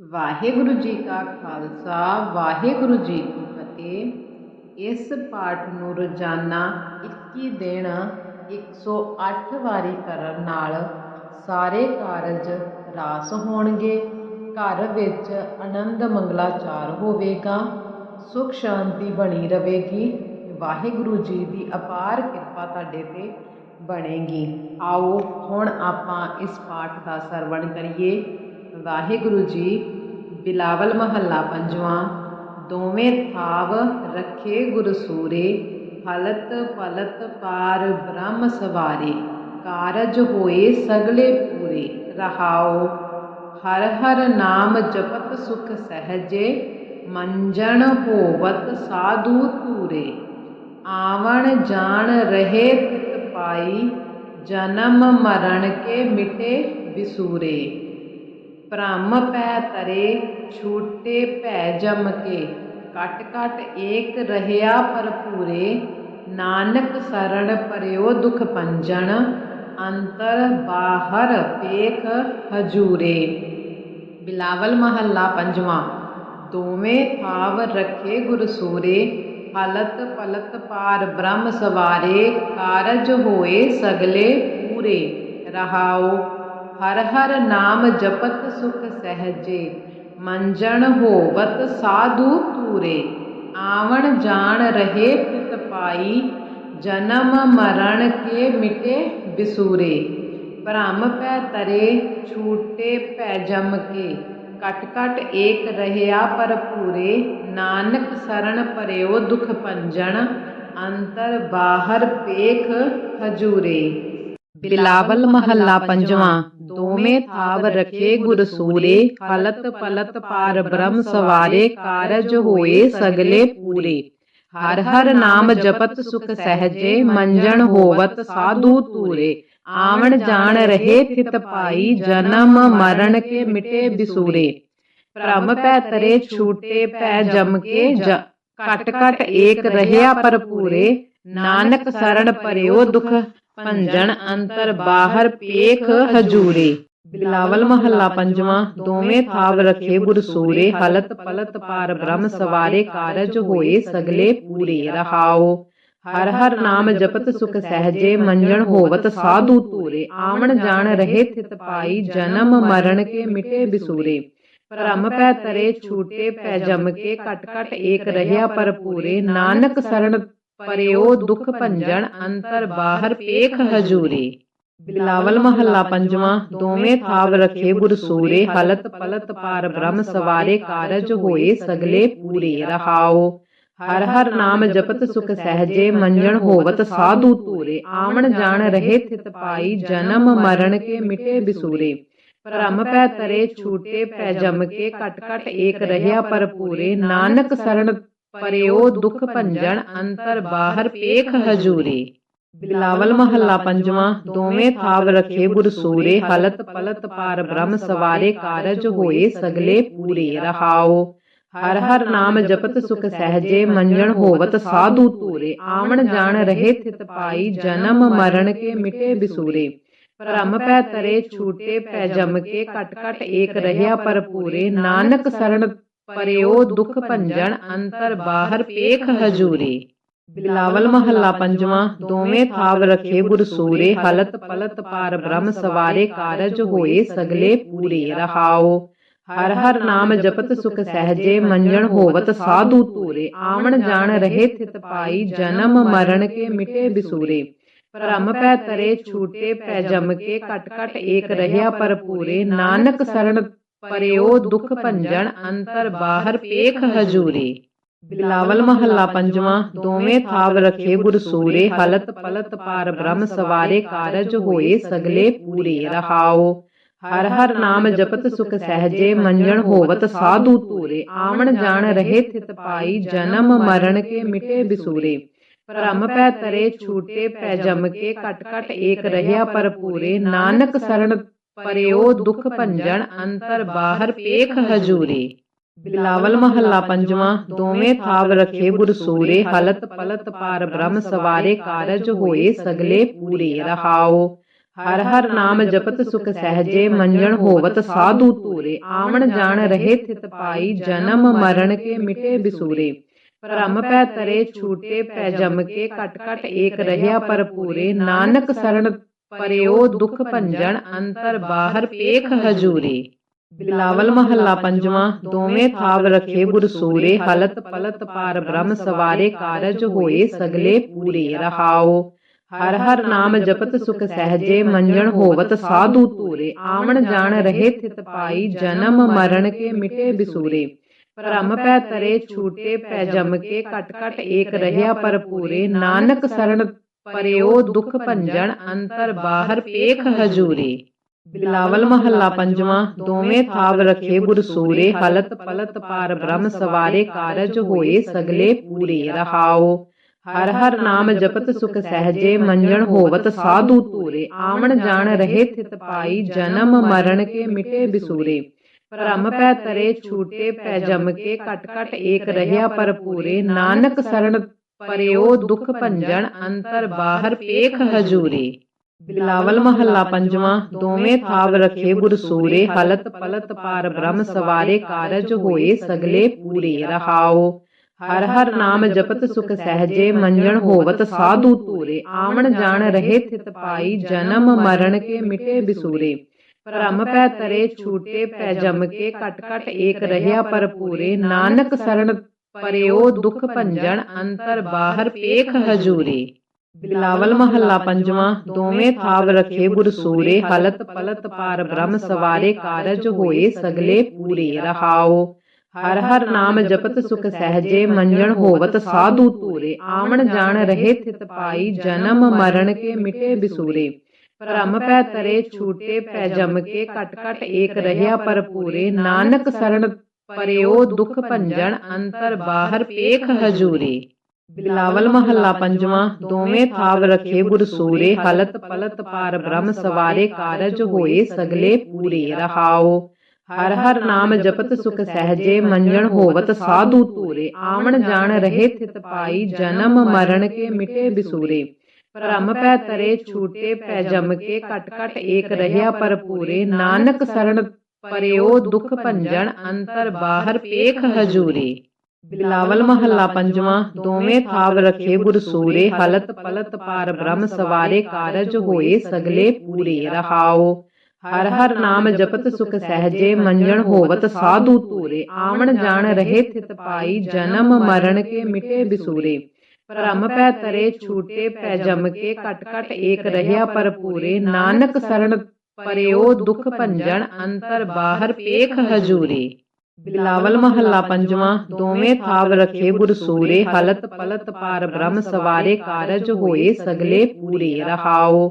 ਵਾਹਿਗੁਰੂ ਜੀ ਕਾ ਖਾਲਸਾ, ਵਾਹਿਗੁਰੂ ਜੀ ਕੀ ਫਤਿਹ। ਇਸ ਪਾਠ ਨੂੰ ਰੋਜ਼ਾਨਾ 21 ਦਿਨ 108 ਵਾਰੀ ਕਰਨ ਨਾਲ ਸਾਰੇ ਕਾਰਜ ਰਾਸ ਹੋਣਗੇ। ਘਰ ਵਿੱਚ ਆਨੰਦ ਮੰਗਲਾਚਾਰ ਹੋਵੇਗਾ, ਸੁਖ ਸ਼ਾਂਤੀ ਬਣੀ ਰਹੇਗੀ। ਵਾਹਿਗੁਰੂ ਜੀ ਦੀ ਅਪਾਰ ਕਿਰਪਾ ਤੁਹਾਡੇ ਤੇ ਬਣੇਗੀ। ਆਓ, ਹੁਣ ਆਪਾਂ ਇਸ ਪਾਠ ਦਾ ਸਰਵਣ ਕਰੀਏ। ਵਾਹਿਗੁਰੂ ਜੀ, ਬਿਲਾਵਲ ਮਹੱਲਾ ਪੰਜਵਾਂ, ਦੋਵੇਂ ਥਾਵ ਰੱਖੇ ਗੁਰ ਸੂਰੇ ਫਲਤ ਪਲਤ ਪਾਰ ਬ੍ਰਹਮ ਸਵਾਰੇ, ਕਾਰਜ ਹੋਏ ਸਗਲੇ ਪੂਰੇ, ਰਹਾਓ। ਹਰ ਹਰ ਨਾਮ ਜਪਤ ਸੁਖ ਸਹਜੇ, ਮੰਜਣ ਹੋਵਤ ਸਾਧੂ ਤੂਰੇ ਆਵਣ ਜਾਣ ਰਹੇ ਤਿਤ ਪਾਈ, ਜਨਮ ਮਰਨ ਕੇ ਮਿਟੇ ਵਿਸੂਰੇ। ਭ੍ਰਮ ਪੈ ਤਰੇ, ਛੂਟੇ ਭੈ ਜਮ ਕੇ। ਕਟ ਕਟ ਏਕ ਰਹਿਆ ਭਰਪੂਰੇ, ਨਾਨਕ ਸਰਣ ਪਰਿਓ ਦੁਖ ਪੰਜਣ, ਅੰਤਰ ਬਾਹਰ ਪੇਖ ਹਜੂਰੇ। ਬਿਲਾਵਲ ਮਹੱਲਾ ਪੰਜਵਾਂ, ਦੋਵੇਂ ਥਾਵ ਰੱਖੇ ਗੁਰਸੂਰੇ ਹਲਤ ਪਲਤ ਪਾਰ ਬ੍ਰਹਮ ਸਵਾਰੇ, ਕਾਰਜ ਹੋਏ ਸਗਲੇ ਪੂਰੇ। ਰਹਾਓ ਹਰ ਹਰ ਨਾਮ ਜਪਤ ਸੁਖ ਸਹਜੇ, ਮੰਜਣ ਹੋਵਤ ਸਾਧੂ ਤੂਰੇ ਆਵਣ ਜਾਣ ਰਹੇ ਪਿਤ ਪਾਈ, ਜਨਮ ਮਰਨ ਕੇ ਮਿਟੇ ਬਿਸੂਰੇ। ਭ੍ਰਮ ਪੈ ਤਰੇ, ਛੂਟੇ ਪੈ ਜਮ ਕੇ, ਕਟ ਕਟ ਏਕ ਰਹਿਆ ਪਰਪੂਰੇ ਨਾਨਕ ਸਰਣ ਪਰਿਓ ਦੁਖ ਪੰਜਣ ਅੰਤਰ ਬਾਹਰ ਪੇਖ ਹਜੂਰੇ। ਬਿਲਾਵਲ ਮਹੱਲਾ ਪੰਜਵਾਂ, ਦੋਵੇਂ ਥਾਵ ਰਖੇ ਗੁਰ ਸੂਰੇ ਹਲਤ ਪਲਤ ਪਾਰ ਬ੍ਰਹਮ ਸਵਾਰੇ, ਕਾਰਜ ਹੋਏ ਸਗਲੇ ਪੂਰੇ। ਹਰ ਹਰ ਨਾਮ ਜਪਤ ਸੁਖ ਸਹਜੇ, ਮੰਜਣ ਹੋਵਤ ਸਾਧੂ ਤੂਰੇ ਆਵਣ ਜਾਣ ਰਹੇ ਥਿਤ ਪਾਈ ਜਨਮ ਮਰਨ ਕੇ ਮਿਟੇ ਬਿਸੂਰੇ। ਭ੍ਰਮ ਪੈ ਤਰੇ, ਛੂਟੇ ਪੈ ਜਮ ਕੇ ਕਟ ਕਟ ਏਕ ਰਹਿਆ ਪਰਪੂਰੇ ਨਾਨਕ ਸਰਣ ਪਰਿਓ ਦੁਖ ਭੰਜਨ ਅੰਤਰ ਬਾਹਰ ਪੇਖ ਹਜੂਰੇ। ਬਿਲਾਵਲ ਮਹੱਲਾ ਪੰਜਵਾਂ, ਦੋਵੇਂ ਥਾਵ ਰਖੇ ਗੁਰ ਹਲਤ ਪਲਤ ਪਾਰ ਬ੍ਰਹਮ ਸਵਾਰੇ ਕਾਰਜ ਹੋਏ ਸਗਲੇ ਪੂਰੇ ਰਹਾਓ ਹਰ ਹਰ ਨਾਮ ਜਪਤ ਸੁਖ ਸਹਜੇ, ਮੰਜਣ ਹੋਵਤ ਸਾਧੂ ਤੂਰੇ ਆਵਣ ਜਾਣ ਰਹੇ ਥਿਤ ਪਾਈ ਜਨਮ ਮਰਨ ਕੇ ਮਿਟੇ ਬਿਸੂਰੇ। ਭ੍ਰਮ ਪੈ ਤਰੇ, ਛੂਟੇ ਪੈ ਜਮ ਕੇ ਕਟ ਕਟ ਏਕ ਰਹਿਆ ਪਰਪੂਰੇ ਨਾਨਕ ਸਰਣ ਪਰਿਓ ਦੁਖ ਭੰਜਨ ਅੰਤਰ ਬਾਹਰ ਪੇਖ ਹਜੂਰੇ। ਬਿਲਾਵਲ ਮਹੱਲਾ ਪੰਜਵਾਂ, ਦੋਵੇਂ ਥਾਵ ਰਖੇ ਗੁਰ ਹਲਤ ਪਲਤ ਪਾਰ ਬ੍ਰਹਮ ਸਵਾਰੇ ਕਾਰਜ ਹੋਏ ਸਗਲੇ ਪੂਰੇ ਰਹਾਓ। ਹਰ ਹਰ ਨਾਮ ਜਪਤ ਸੁਖ ਸਹਜੇ, ਮੰਜਣ ਹੋਵਤ ਸਾਧੂ ਤੂਰੇ ਆਵਣ ਜਾਣ ਰਹੇ ਥਿਤ ਪਾਈ, ਜਨਮ ਮਰਨ ਕੇ ਮਿਟੇ ਬਿਸੂਰੇ। ਭ੍ਰਮ ਪੈ ਤਰੇ, ਛੂਟੇ ਪੈ ਜਮ ਕੇ ਕਟ ਕਟ ਏਕ ਰਹਿਆ ਪਰਪੂਰੇ ਨਾਨਕ ਸਰਣ ਪਰਿਓ ਦੁੱਖ ਭੰਜਣ, ਅੰਤਰ ਬਾਹਰ ਪੇਖ ਹਜੂਰੇ। ਬਿਲਾਵਲ ਮਹੱਲਾ ਪੰਜਵਾਂ, ਦੋਵੇਂ ਥਾਵ ਰਖੇ ਗੁਰ ਹਲਤ ਪਲਤ ਪਾਰ ਬ੍ਰਹਮ ਸਵਾਰੇ, ਕਾਰਜ ਹੋਏ ਸਗਲੇ ਪੂਰੇ ਰਹਾਓ ਹਰ ਹਰ ਨਾਮ ਜਪਤ ਸੁਖ ਸਹਜੇ, ਮੰਜਣ ਹੋਵਤ ਸਾਧੂ ਤੂਰੇ ਆਵਣ ਜਾਣ ਰਹੇ ਥਿਤ ਪਾਈ, ਜਨਮ ਮਰਨ ਕੇ ਮਿਟੇ ਬਿਸੂਰੇ। ਭ੍ਰਮ ਪੈ ਤਰੇ, ਛੂਟੇ ਪੈ ਜਮ ਕੇ ਕਟ ਕਟ ਏਕ ਰਹਿਆ ਪਰਪੂਰੇ ਨਾਨਕ ਸਰਣ ਪਰਿਓ ਦੁਖ ਭੰਜਨ ਅੰਤਰ ਬਾਹਰ ਪੇਖ ਹਜੂਰੇ। ਬਿਲਾਵਲ ਮਹੱਲਾ ਪੰਜਵਾਂ, ਦੋਵੇਂ ਥਾਵ ਰਖੇ ਗੁਰ ਹਲਤ ਪਲਤ ਪਾਰ ਬ੍ਰਹਮ ਸਵਾਰੇ ਕਾਰਜ ਹੋਏ ਸਗਲੇ ਪੂਰੇ, ਰਹਾਓ। ਹਰ ਹਰ ਨਾਮ ਜਪਤ ਸੁਖ ਸਹਜੇ, ਮੰਜਣ ਹੋਵਤ ਸਾਧੂ ਤੂਰੇ ਆਵਣ ਜਾਣ ਰਹੇ ਥਿਤ ਪਾਈ, ਜਨਮ ਮਰਨ ਕੇ ਮਿਟੇ ਬਿਸੂਰੇ। ਭ੍ਰਮ ਪੈ ਤਰੇ, ਛੂਟੇ ਪੈ ਜਮ ਕੇ ਕਟ ਕਟ ਏਕ ਰਹਿਆ ਪਰਪੂਰੇ ਨਾਨਕ ਸਰਣ ਪਰਿਓ ਦੁਖ ਭੰਜਣ ਅੰਤਰ ਬਾਹਰ ਪੇਖ ਹਜੂਰੇ। ਬਿਲਾਵਲ ਮਹੱਲਾ ਪੰਜਵਾਂ, ਦੋਵੇਂ ਥਾਵ ਰਖੇ ਗੁਰ ਹਲਤ ਪਲਤ ਪਾਰ ਬ੍ਰਹਮ ਸਵਾਰੇ ਕਾਰਜ ਹੋਏ ਸਗਲੇ ਪੂਰੇ, ਰਹਾਓ। ਹਰ ਹਰ ਨਾਮ ਜਪਤ ਸੁਖ ਸਹਜੇ, ਮੰਜਣ ਹੋਵਤ ਸਾਧੂ ਤੂਰੇ ਆਵਣ ਜਾਣ ਰਹੇ ਥਿਤ ਪਾਈ ਜਨਮ ਮਰਨ ਕੇ ਮਿਟੇ ਬਿਸੂਰੇ। ਭ੍ਰਮ ਪੈ ਤਰੇ, ਛੂਟੇ ਪੈ ਜਮ ਕੇ ਕਟ ਕਟ ਏਕ ਰਹਿਆ ਪਰਪੂਰੇ ਨਾਨਕ ਸਰਣ ਪਰਿਓ ਦੁਖ ਭੰਜਣ, ਅੰਤਰ ਬਾਹਰ ਪੇਖ ਹਜੂਰੇ। ਬਿਲਾਵਲ ਮਹੱਲਾ ਪੰਜਵਾਂ, ਦੋਵੇਂ ਥਾਵ ਰਖੇ ਗੁਰ ਹਲਤ ਪਲਤ ਪਾਰ ਬ੍ਰਹਮ ਸਵਾਰੇ, ਕਾਰਜ ਹੋਏ ਸਗਲੇ ਪੂਰੇ, ਰਹਾਓ। ਹਰ ਹਰ ਨਾਮ ਜਪਤ ਸੁਖ ਸਹਜੇ, ਮੰਜਣ ਹੋਵਤ ਸਾਧੂ ਤੂਰੇ ਆਵਣ ਜਾਣ ਰਹੇ ਥਿਤ ਪਾਈ, ਜਨਮ ਮਰਨ ਕੇ ਮਿਟੇ ਬਿਸੂਰੇ। ਭ੍ਰਮ ਪੈ ਤਰੇ, ਛੂਟੇ ਪੈ ਜਮ ਕੇ ਕਟ ਕਟ ਏਕ ਰਹਿਆ ਪਰਪੂਰੇ ਨਾਨਕ ਸਰਣ ਪਰਿਓ ਦੁਖ ਭੰਜਣ, ਅੰਤਰ ਬਾਹਰ ਪੇਖ ਹਜੂਰੇ। ਬਿਲਾਵਲ ਮਹੱਲਾ ਪੰਜਵਾਂ, ਦੋਵੇਂ ਥਾਵ ਰਖੇ ਗੁਰ ਹਲਤ ਪਲਤ ਪਾਰ ਬ੍ਰਹਮ ਸਵਾਰੇ ਕਾਰਜ ਹੋਏ ਸਗਲੇ ਪੂਰੇ ਰਹਾਓ। ਹਰ ਹਰ ਨਾਮ ਜਪਤ ਸੁਖ ਸਹਜੇ, ਮੰਜਣ ਹੋਵਤ ਸਾਧੂ ਤੂਰੇ ਆਵਣ ਜਾਣ ਰਹੇ ਥਿਤ ਪਾਈ ਜਨਮ ਮਰਨ ਕੇ ਮਿਟੇ ਬਿਸੂਰੇ। ਭ੍ਰਮ ਪੈ ਤਰੇ, ਛੂਟੇ ਪੈ ਜਮ ਕੇ ਕਟ ਕਟ ਏਕ ਰਹਿਆ ਪਰਪੂਰੇ ਨਾਨਕ ਸਰਣ ਪਰਿਓ ਦੁਖ ਭੰਜਣ, ਅੰਤਰ ਬਾਹਰ ਪੇਖ ਹਜੂਰੇ। ਬਿਲਾਵਲ ਮਹੱਲਾ ਪੰਜਵਾਂ, ਦੋਵੇਂ ਥਾਵ ਰਖੇ ਗੁਰ ਹਲਤ ਪਲਤ ਪਾਰ ਬ੍ਰਹਮ ਸਵਾਰੇ, ਕਾਰਜ ਹੋਏ ਸਗਲੇ ਪੂਰੇ, ਰਹਾਓ। ਹਰ ਹਰ ਨਾਮ ਜਪਤ ਸੁਖ ਸਹਜੇ, ਮੰਜਣ ਹੋਵਤ ਸਾਧੂ ਤੂਰੇ ਆਵਣ ਜਾਣ ਰਹੇ ਥਿਤ ਪਾਈ, ਜਨਮ ਮਰਨ ਕੇ ਮਿਟੇ ਬਿਸੂਰੇ। ਭ੍ਰਮ ਪੈ ਤਰੇ, ਛੂਟੇ ਪੈ ਜਮ ਕੇ ਕਟ ਕਟ ਏਕ ਰਹਿਆ ਪਰਪੂਰੇ ਨਾਨਕ ਸਰਣ ਪਰਿਓ ਦੁਖ ਭੰਜਨ ਅੰਤਰ ਬਾਹਰ ਪੇਖ ਹਜੂਰੇ। ਬਿਲਾਵਲ ਮਹੱਲਾ ਪੰਜਵਾਂ, ਦੋਵੇਂ ਥਾਵ ਰਖੇ ਗੁਰ ਹਲਤ ਪਲਤ ਪਾਰ ਬ੍ਰਹਮ ਸਵਾਰੇ ਕਾਰਜ ਹੋਏ ਸਗਲੇ ਪੂਰੇ ਰਹਾਓ ਹਰ ਹਰ ਨਾਮ ਜਪਤ ਸੁਖ ਸਹਜੇ, ਮੰਜਣ ਹੋਵਤ ਸਾਧੂ ਤੂਰੇ ਆਵਣ ਜਾਣ ਰਹੇ ਥਿਤ ਪਾਈ ਜਨਮ ਮਰਨ ਕੇ ਮਿਟੇ ਬਿਸੂਰੇ। ਭ੍ਰਮ ਪੈ ਤਰੇ, ਛੂਟੇ ਪੈ ਜਮ ਕੇ ਕਟ ਕਟ ਏਕ ਰਹਿਆ ਪਰਪੂਰੇ ਨਾਨਕ ਸਰਣ ਪਰਿਓ ਦੁਖ ਭੰਜਣ, ਅੰਤਰ ਬਾਹਰ ਪੇਖ ਹਜੂਰੇ। ਬਿਲਾਵਲ ਮਹੱਲਾ ਪੰਜਵਾਂ, ਦੋਵੇਂ ਥਾਵ ਰਖੇ ਗੁਰ ਹਲਤ ਪਲਤ ਪਾਰ ਬ੍ਰਹਮ ਸਵਾਰੇ ਕਾਰਜ ਹੋਏ ਸਗਲੇ ਪੂਰੇ ਰਹਾਓ ਹਰ ਹਰ ਨਾਮ ਜਪਤ ਸੁਖ ਸਹਜੇ, ਮੰਜਣ ਹੋਵਤ ਸਾਧੂ ਤੂਰੇ ਆਵਣ ਜਾਣ ਰਹੇ ਥਿਤ ਪਾਈ ਜਨਮ ਮਰਨ ਕੇ ਮਿਟੇ ਬਿਸੂਰੇ। ਭ੍ਰਮ ਪੈ ਤਰੇ, ਛੂਟੇ ਪੈ ਜਮ ਕੇ ਕਟ ਕਟ ਏਕ ਰਹਿਆ ਪਰਪੂਰੇ ਨਾਨਕ ਸਰਣ ਪਰਿਓ ਦੁਖ ਭੰਜਣ, ਅੰਤਰ ਬਾਹਰ ਪੇਖ ਹਜੂਰੇ। ਬਿਲਾਵਲ ਮਹੱਲਾ ਪੰਜਵਾਂ, ਦੋਵੇਂ ਥਾਵ ਰਖੇ ਗੁਰ ਹਲਤ ਪਲਤ ਪਾਰ ਬ੍ਰਹਮ ਸਵਾਰੇ, ਕਾਰਜ ਹੋਏ ਸਗਲੇ ਪੂਰੇ ਰਹਾਓ ਹਰ ਹਰ ਨਾਮ ਜਪਤ ਸੁਖ ਸਹਜੇ, ਮੰਜਣ ਹੋਵਤ ਸਾਧੂ ਤੂਰੇ ਆਵਣ ਜਾਣ ਰਹੇ ਥਿਤ ਪਾਈ, ਜਨਮ ਮਰਨ ਕੇ ਮਿਟੇ ਬਿਸੂਰੇ। ਭ੍ਰਮ ਪੈ ਤਰੇ, ਛੂਟੇ ਪੈ ਜਮ ਕੇ ਕਟ ਕਟ ਏਕ ਰਹਿਆ ਪਰਪੂਰੇ ਨਾਨਕ ਸਰਣ ਪਰਿਓ ਦੁੱਖ ਭੰਜਣ ਅੰਤਰ ਬਾਹਰ ਪੇਖ ਹਜੂਰੇ। ਬਿਲਾਵਲ ਮਹੱਲਾ ਪੰਜਵਾਂ, ਦੋਵੇਂ ਥਾਵ ਰਖੇ ਗੁਰ ਹਲਤ ਪਲਤ ਪਾਰ ਬ੍ਰਹਮ ਸਵਾਰੇ, ਕਾਰਜ ਹੋਏ ਸਗਲੇ ਪੂਰੇ, ਰਹਾਓ। ਹਰ ਹਰ ਨਾਮ ਜਪਤ ਸੁਖ ਸਹਜੇ, ਮੰਜਣ ਹੋਵਤ ਸਾਧੂ ਤੂਰੇ ਆਵਣ ਜਾਣ ਰਹੇ ਥਿਤ ਪਾਈ, ਜਨਮ ਮਰਨ ਕੇ ਮਿਟੇ ਬਿਸੂਰੇ। ਭ੍ਰਮ ਪੈ ਤਰੇ, ਛੂਟੇ ਪੈ ਜਮ ਕੇ ਕਟ ਕਟ ਏਕ ਰਹਿਆ ਪਰਪੂਰੇ ਨਾਨਕ ਸਰਣ ਪਰਿਓ ਦੁਖ ਭੰਜਣ, ਅੰਤਰ ਬਾਹਰ ਪੇਖ ਹਜੂਰੇ। ਬਿਲਾਵਲ ਮਹੱਲਾ ਪੰਜਵਾਂ, ਦੋਵੇਂ ਥਾਵ ਰਖੇ ਗੁਰ ਹਲਤ ਪਲਤ ਪਾਰ ਬ੍ਰਹਮ ਸਵਾਰੇ ਕਾਰਜ ਹੋਏ ਸਗਲੇ ਪੂਰੇ ਰਹਾਓ।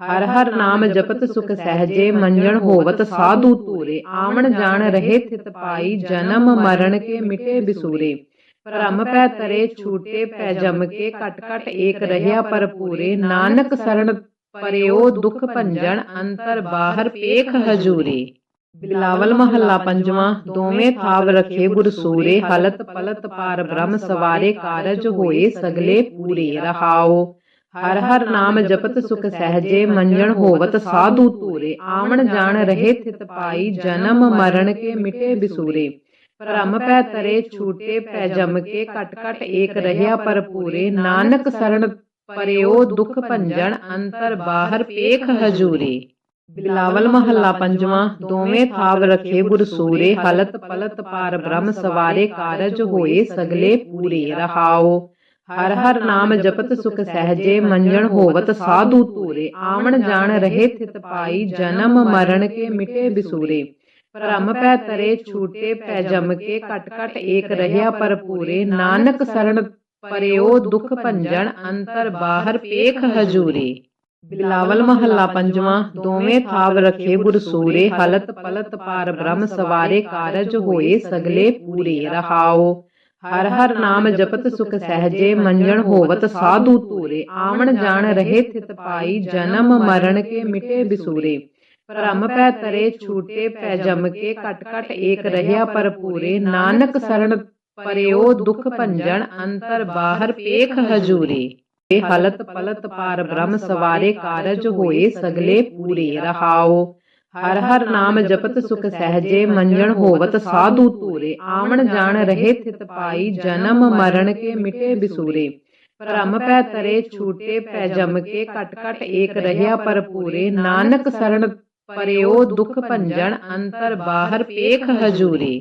ਹਰ ਹਰ ਨਾਮ ਜਪਤ ਸੁਖ ਸਹਜੇ, ਮੰਜਣ ਹੋਵਤ ਸਾਧੂ ਤੂਰੇ ਆਵਣ ਜਾਣ ਰਹੇ ਥਿਤ ਪਾਈ, ਜਨਮ ਮਰਨ ਕੇ ਮਿਟੇ ਬਿਸੂਰੇ। ਭ੍ਰਮ ਪੈ ਤਰੇ, ਛੂਟੇ ਪੈ ਜਮ ਕੇ ਕਟ ਕਟ ਏਕ ਰਹਿਆ ਪਰਪੂਰੇ ਨਾਨਕ ਸਰਣ ਪਰਿਓ ਦੁਖ ਭੰਜਣ ਅੰਤਰ, ਬਾਹਰ, ਪੇਖ, ਹਜੂਰੇ। ਬਿਲਾਵਲ ਮਹੱਲਾ ਪੰਜਵਾਂ, ਦੋਵੇਂ ਥਾਵ ਰਖੇ ਗੁਰ ਹਲਤ ਪਲਤ ਪਾਰ ਬ੍ਰਹਮ ਸਵਾਰੇ, ਕਾਰਜ ਹੋਏ ਸਗਲੇ ਪੂਰੇ, ਰਹਾਓ। ਹਰ ਹਰ ਨਾਮ ਜਪਤ ਸੁਖ ਸਹਜੇ, ਮੰਜਣ ਹੋਵਤ ਸਾਧੂ ਤੂਰੇ ਆਵਣ ਜਾਣ ਰਹੇ ਥਿਤ ਪਾਈ, ਜਨਮ ਮਰਨ ਕੇ ਮਿਟੇ ਬਿਸੂਰੇ। ਭ੍ਰਮ ਪੈ ਤਰੇ, ਛੂਟੇ ਪੈ ਜਮ ਕੇ ਕਟ ਕਟ ਏਕ ਰਹਿਆ ਪਰਪੂਰੇ ਨਾਨਕ ਸਰਣ ਪਰਿਓ ਦੁਖ ਭੰਜਣ ਅੰਤਰ ਬਾਹਰ ਪੇਖ ਹਜੂਰੇ। ਬਿਲਾਵਲ ਮਹੱਲਾ ਪੰਜਵਾਂ, ਦੋਵੇਂ ਥਾਵ ਰਖੇ ਗੁਰ ਹਲਤ ਪਲਤ ਪਾਰ ਬ੍ਰਹਮ ਸਵਾਰੇ, ਕਾਰਜ ਹੋਏ ਸਗਲੇ ਪੂਰੇ ਰਹਾਓ ਹਰ ਹਰ ਨਾਮ ਜਪਤ ਸੁਖ ਸਹਜੇ, ਮੰਜਣ ਹੋਵਤ ਸਾਧੂ ਤੂਰੇ ਆਵਣ ਜਾਣ ਰਹੇ ਥਿਤ ਪਾਈ, ਜਨਮ ਮਰਨ ਕੇ ਮਿਟੇ ਬਿਸੂਰੇ। ਭ੍ਰਮ ਪੈ ਤਰੇ, ਛੂਟੇ ਪੈ ਜਮ ਕੇ ਕਟ ਕਟ ਏਕ ਰਹਿਆ ਪਰਪੂਰੇ ਨਾਨਕ ਸਰਣ ਪਰਿਓ ਦੁਖ ਭੰਜਣ, ਅੰਤਰ ਬਾਹਰ ਪੇਖ ਹਜੂਰੇ। ਬਿਲਾਵਲ ਮਹੱਲਾ ਪੰਜਵਾਂ, ਦੋਵੇਂ ਥਾਵ ਰਖੇ ਗੁਰ ਹਲਤ ਪਲਤ ਪਾਰ ਬ੍ਰਹਮ ਸਵਾਰੇ ਕਾਰਜ ਹੋਏ ਸਗਲੇ ਪੂਰੇ ਰਹਾਓ। ਹਰ ਹਰ ਨਾਮ ਜਪਤ ਸੁਖ ਸਹਜੇ, ਮੰਜਣ ਹੋਵਤ ਸਾਧੂ ਤੂਰੇ ਆਵਣ ਜਾਣ ਰਹੇ ਥਿਤ ਪਾਈ ਜਨਮ ਮਰਨ ਕੇ ਮਿਟੇ ਬਿਸੂਰੇ। ਭ੍ਰਮ ਪੈ ਤਰੇ, ਛੂਟੇ ਪੈ ਜਮ ਕੇ ਕਟ ਕਟ ਏਕ ਰਹਿਆ ਪਰਪੂਰੇ ਨਾਨਕ ਸਰਣ ਪਰਿਓ ਦੁਖ ਭੰਜਣ ਅੰਤਰ ਬਾਹਰ ਪੇਖ ਹਜੂਰੇ। ਹਲਤ ਪਲਤ ਪਾਰ ਬ੍ਰਹਮ ਸਵਾਰੇ ਕਾਰਜ ਹੋਏ ਸਗਲੇ ਪੂਰੇ ਰਹਾਓ। ਹਰ ਹਰ ਨਾਮ ਜਪਤ ਸੁਖ ਸਹਜੇ ਮੰਜਣ ਹੋਵਤ ਸਾਧੂ ਧੂਰੇ। ਆਵਣ ਜਾਣ ਰਹੇ ਥਿਤ ਪਾਈ ਜਨਮ ਮਰਨ ਕੇ ਮਿਟੇ ਬਿਸੂਰੇ। ਭ੍ਰਮ ਪੈ ਤਰੇ, ਛੂਟੇ ਪੈ ਜਮ ਕੇ ਕਟ ਕਟ ਏਕ ਰਹਿਆ ਪਰ ਪੂਰੇ ਨਾਨਕ ਸਰਣ ਪਰਿਓ ਦੁਖ ਭੰਜਣ ਅੰਤਰ ਬਾਹਰ ਪੇਖ ਹਜੂਰੇ।